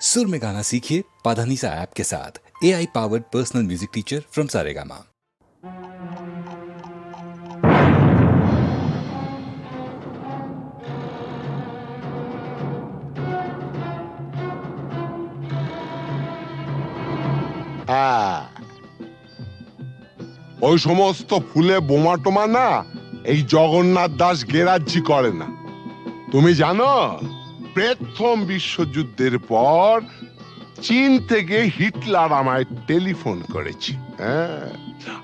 सुर में गाना सीखिए पाधानीसा ऐप के साथ A I powered personal music teacher from Saregama হ্যাঁ ওই সমস্ত ফুলে বোমা টোমা না এই জগন্নাথ দাস গেরাজ্জি করে না তুমি জানো প্রথম বিশ্বযুদ্ধের পর চীন থেকে হিটলার আমায় টেলিফোন করেছি হ্যাঁ।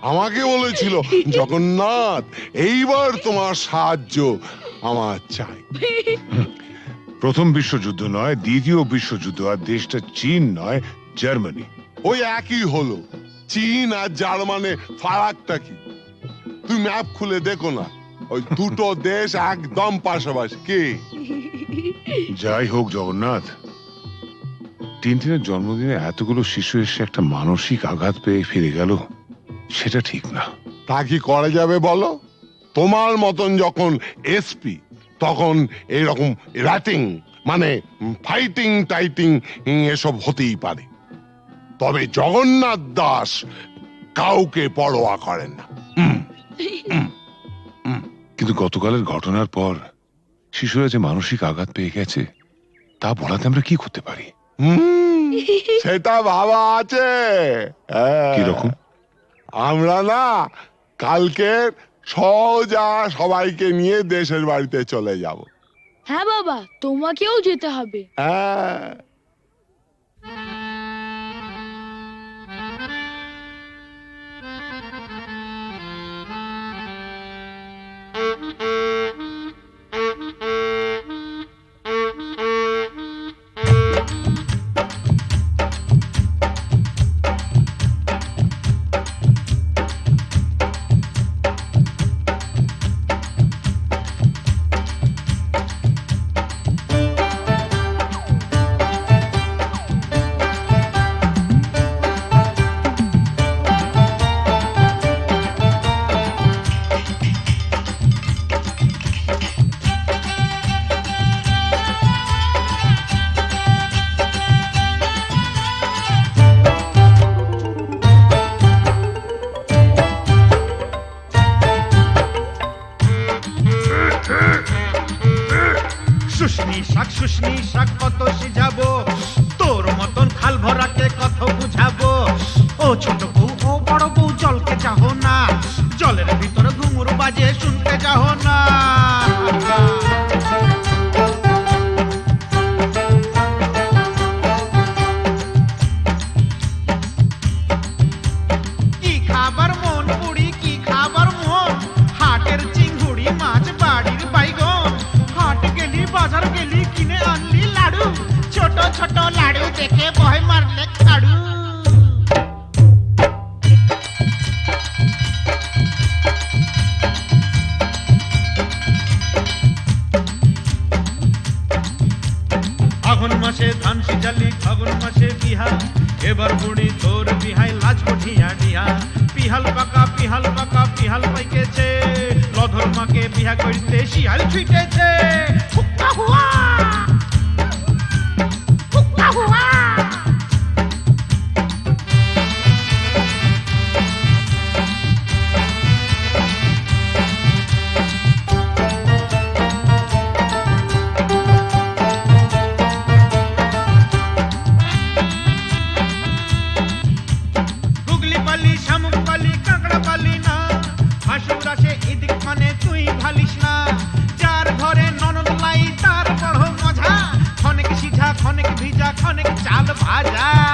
আমাকে বলেছিল জগন্নাথ এইবার তোমার সাহায্য আমার চাই। প্রথম বিশ্বযুদ্ধ নয় দ্বিতীয় বিশ্বযুদ্ধ আর দেশটা চীন নয় জার্মানি। ওই একই হলো চীন আর জার্মানে ফারাকটা কি? তুমি ম্যাপ খুলে দেখো না ওই দুটো দেশ একদম পাশাপাশি। কি? যাই হোক জগন্নাথ টিনটিনের জন্মদিনে এতগুলো শিশু এসে একটা মানসিক আঘাত পেয়ে ফিরে গেল সেটা ঠিক না। তা কি করা যাবে বলো? তোমার মতন যখন এসপি তখন এরকম র্যাটিং মানে ফাইটিং টাইটিং এসব হতেই পারে। তবে জগন্নাথ দাস কাউকে পরোয়া করেন না। কিন্তু গতকালের ঘটনার পর শিশুরা যে মানসিক আঘাত পেয়ে গেছে তা বলাতে আমরা কি করতে পারি? হুম, সেটা ভাবা আছে। হ্যাঁ। কীরকম আমরা না কালকে সজা সবাইকে নিয়ে দেশের বাড়িতে চলে যাব। হ্যাঁ বাবা তোমাকেও যেতে হবে। হ্যাঁ। শুশনি শাক শুশনি শাক কত সিজাবো তোর মতন খাল ভরাকে কত বুঝাবো। ও ছোট ডিহা পিহাল পাকা পিহাল পাকা পিহাল পাইকেছে লধর মাকে বিহা করিতে শিয়াল ছুটেছে। হুয়া! राजा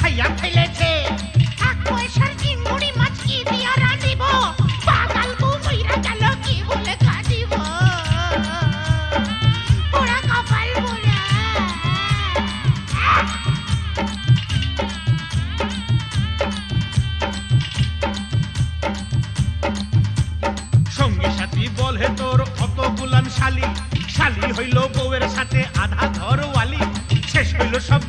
খাইয়া ফেলেছে। এক পয়সার চিংড়ি মাছ কি দিয়া রাঁধিব? পাগাল বউ মইরা গেল কি বলে কাঁদিব? পোড়া কপাল পোড়া। সঙ্গী সাথী বলে তোর অত গুলান শালি। শালি হইল বউয়ের সাথে আধা ঘরওয়ালি। শেষ হইল সব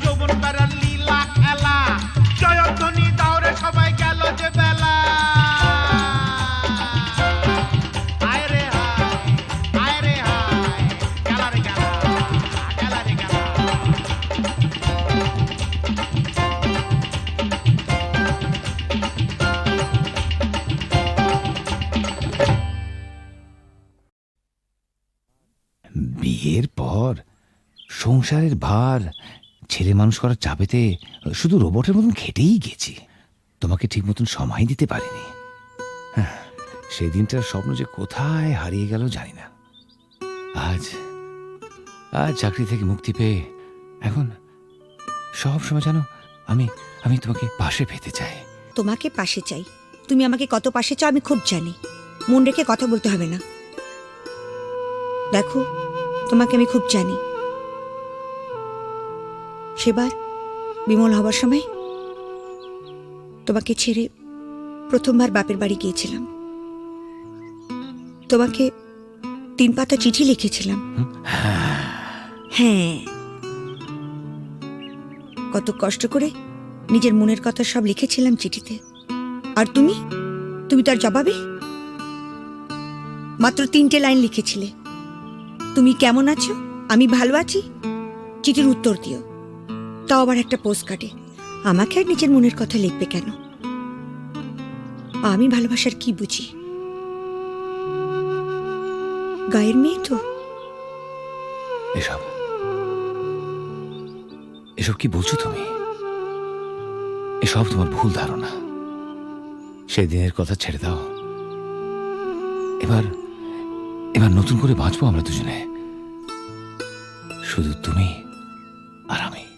সংসারের ভার ছেলে মানুষ করার চাপেতে শুধু রোবটের মতন খেটেই গেছি। তোমাকে ঠিক মতন সময় দিতে পারিনি। হ্যাঁ, সেই দিনটার স্বপ্ন যে কোথায় হারিয়ে গেল জানি না। আজ আজ চাকরি থেকে মুক্তি পেয়ে এখন সব সময় জানো আমি আমি তোমাকে পাশে পেতে চাই। তোমাকে পাশে চাই। তুমি আমাকে কত পাশে চাও আমি খুব জানি। মন রেখে কথা বলতে হবে না। দেখো তোমাকে আমি খুব জানি। সেবার বিমল হবার সময় তোমাকে ছেড়ে প্রথমবার বাপের বাড়ি গিয়েছিলাম। তোমাকে তিন পাতা চিঠি লিখেছিলাম। হ্যাঁ। কত কষ্ট করে নিজের মনের কথা সব লিখেছিলাম চিঠিতে। আর তুমি? তুমি তার জবাবে? মাত্র তিনটে লাইন লিখেছিলে। তুমি কেমন আছো? আমি ভালো আছি? চিঠির উত্তর দিও। তাও আবার একটা পোস্ট কাটে আমাকে আর নিজের মনের কথা লিখবে কেন? আমি ভালোবাসার কি বুঝি? গায়ের মেয়ে তো। এসব। এসব কি বলছো তুমি? এসব তোমার ভুল ধারণা। সেদিনের কথা ছেড়ে দাও। এবার এবার নতুন করে বাঁচবো আমরা দুজনে। শুধু তুমি আর আমি।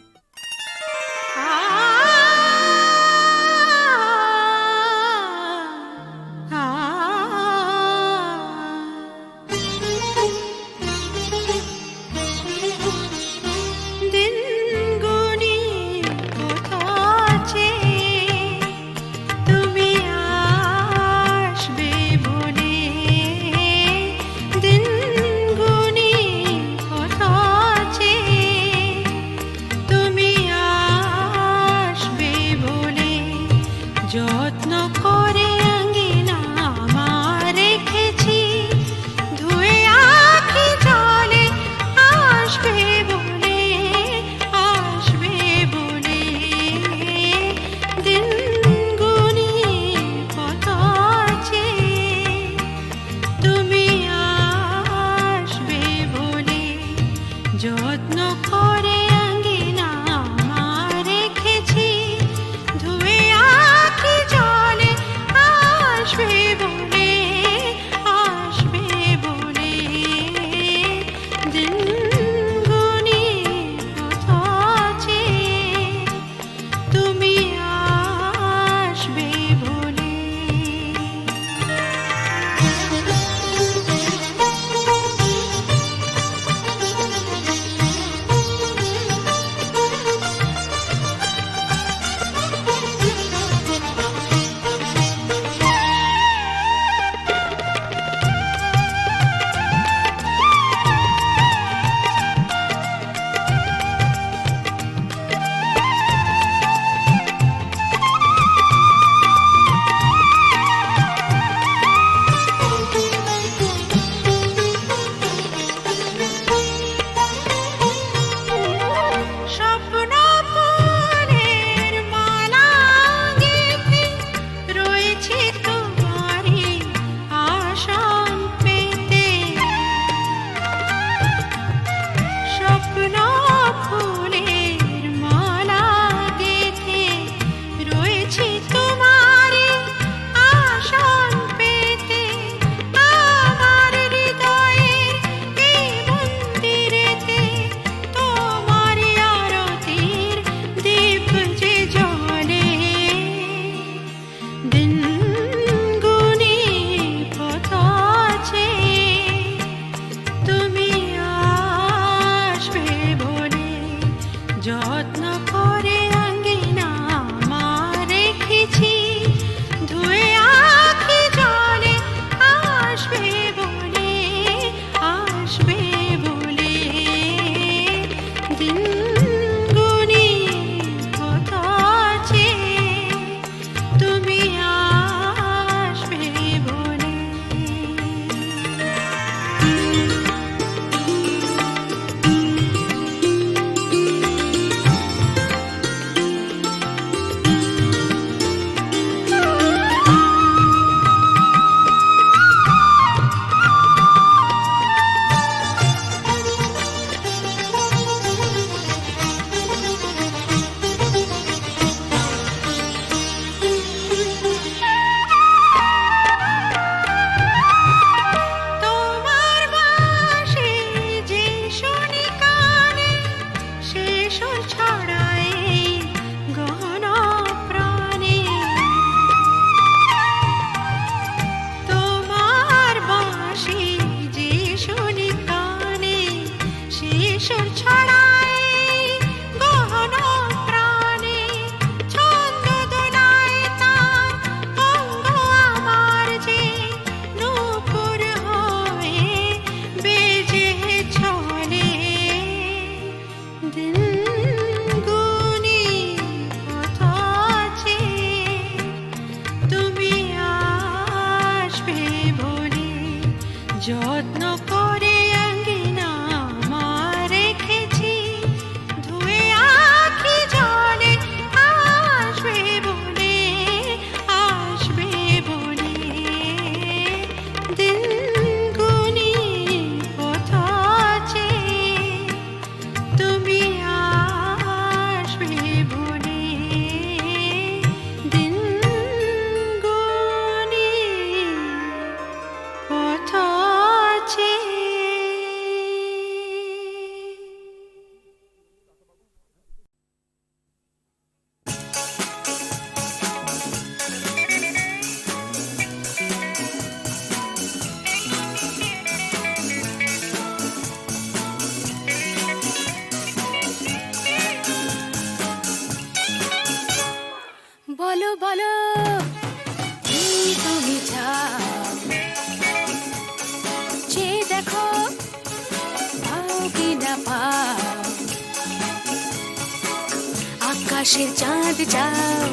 আকাশের চাঁদ যাও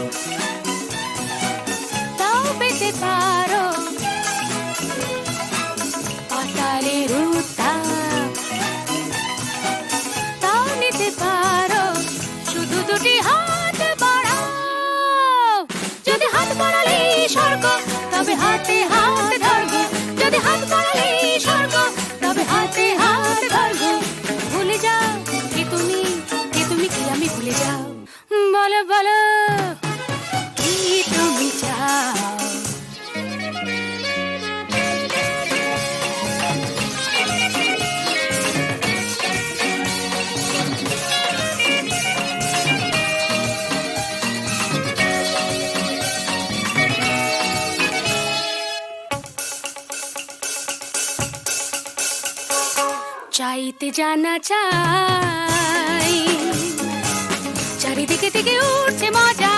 তাও পেতে পারো। পাতালের উত্তাপ তাও নিতে পারো। শুধু দুটি হাত বাড়াও। যদি হাত বাড়ালে স্বর্গ, তবে হাতে হাত ধরব যদি হাত বাড়ালে স্বর্গ, তবে হাতে হাত ধরব ভুলে যাও, কে তুমি কে তুমি কি আমি ভুলে যাও। বলো বলো। কি তুমি চাইতে জানা চা దిగి దిగి ఊడ్చి మోజా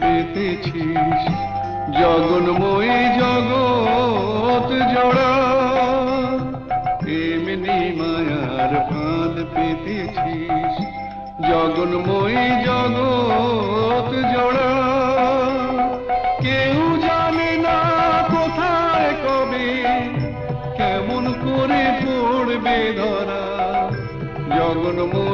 পেতেছিস জগন্ময়ী জগৎ জোড়া, এমনি মায়ার ফাঁদ পেতেছিস জগন্ময়ী জগৎ জোড়া, কেউ জানে না কোথায় কবে, কেমন করে পড়বে ধরা। জগন্ময়ী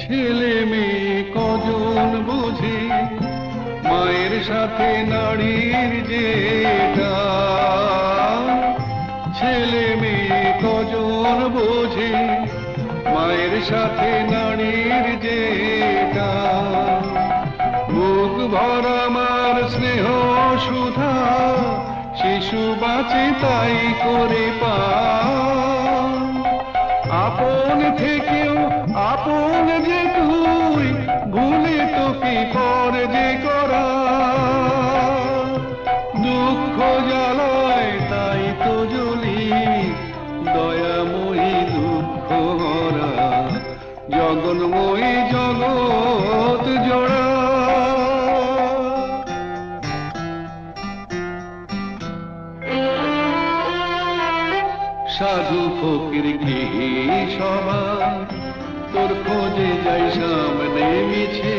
ছেলে মেয়ে কজন বোঝে মায়ের সাথে নারীর ছেলে মেয়ে কজন বোঝে মায়ের সাথে নারীর শিশু বাঁচে তাই করে পা আপন থেকেও আপন যে তুই ভুলে তোকে পর সবার। তোর খোঁজে যাই সামনে মিছে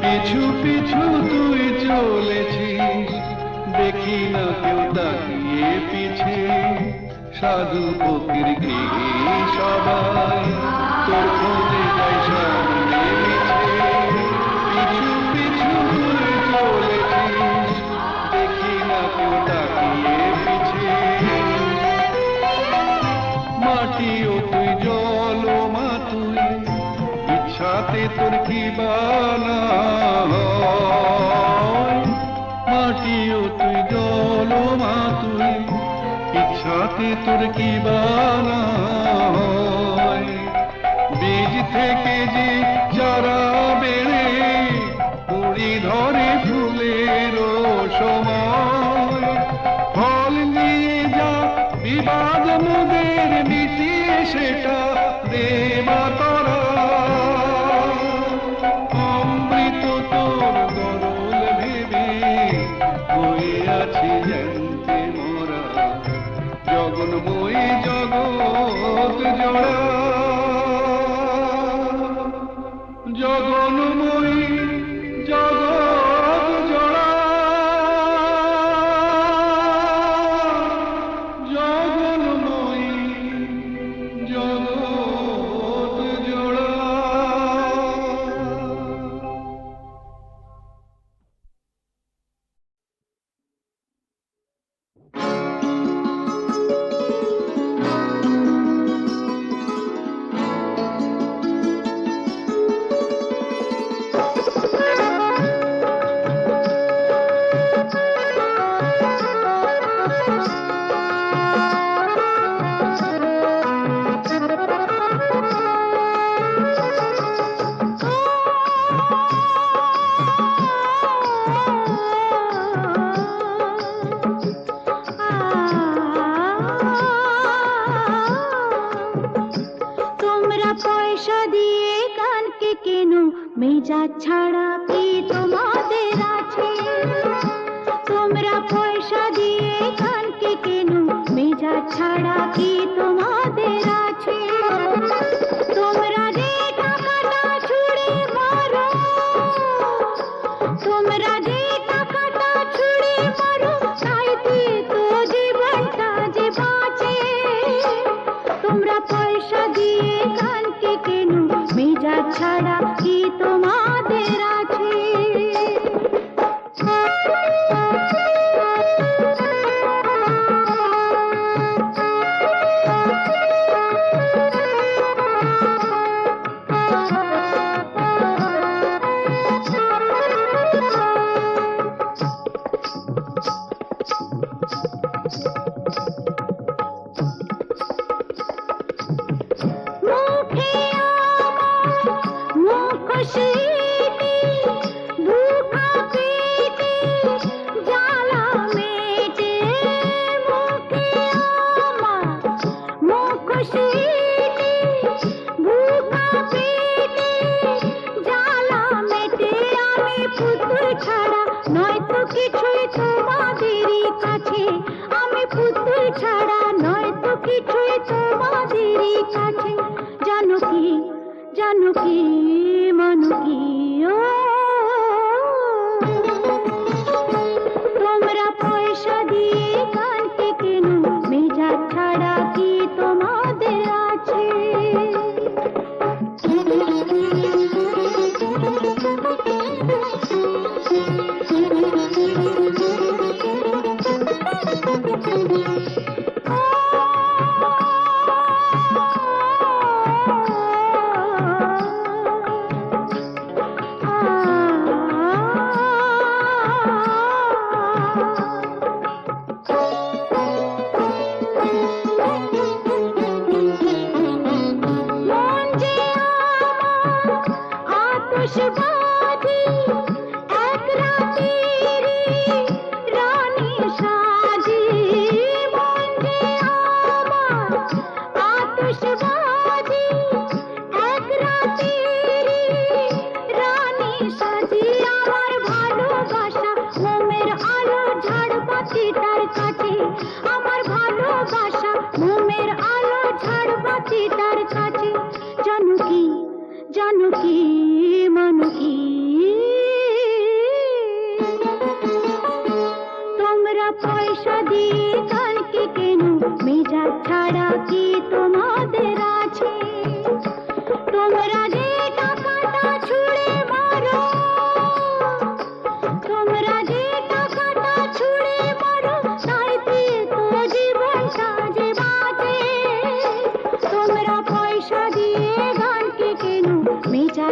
পিছু পিছু তুই চলেছিস। দেখি না কেউ তাকিয়ে পিছে। সাধু পকির কি সবাই। তোর খোঁজে যাই সামনে তোর তুই মা তুই, ইচ্ছাতে বানা বীজ থেকে যে চারা বেড়ে কুড়ি ধরে ফুলের সময়, ফল নিয়ে যা বিবাদ মুদের মিটিয়ে সেটা জানো কি জানো কি মানু কি ও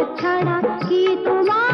छाड़ा की तुमा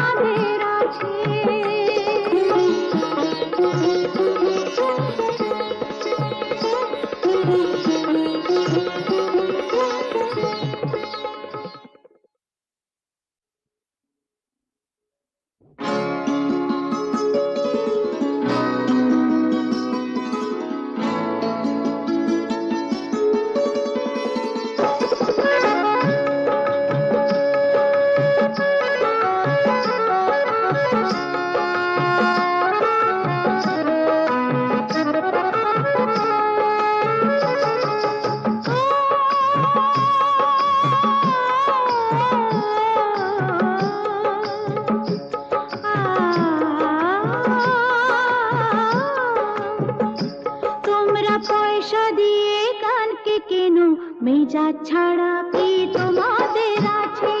মেজা ছাড়া পি তোমাদের আছে?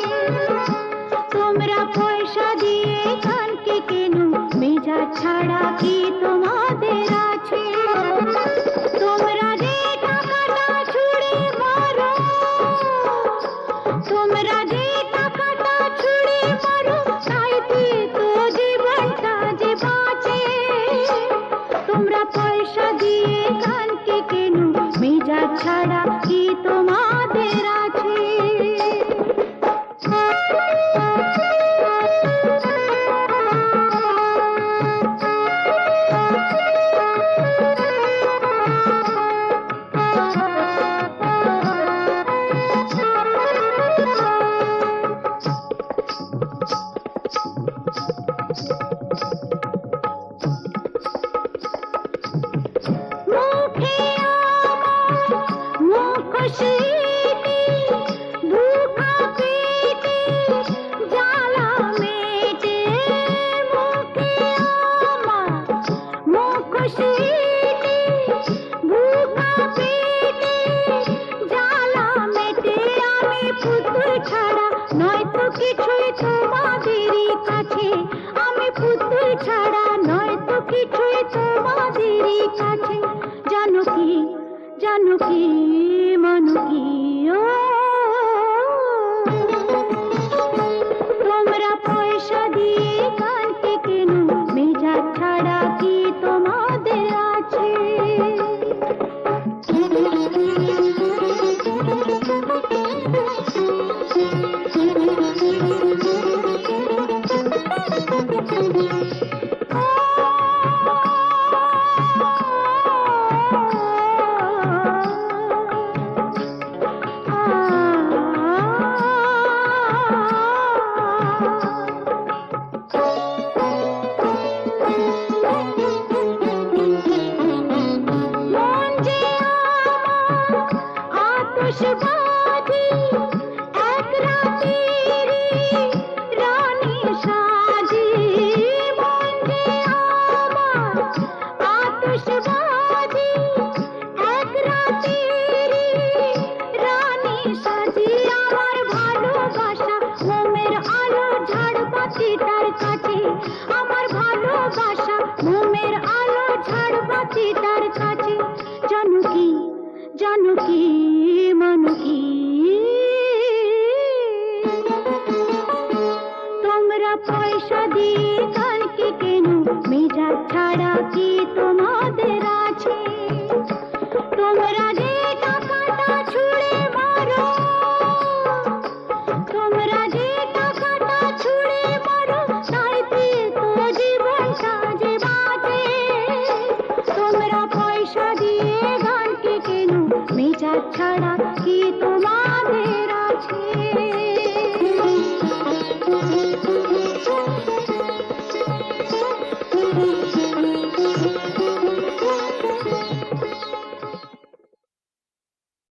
তোমরা পয়সা দিয়ে কানকে কেন? মেজা ছাড়া কি তোমাদের আছে?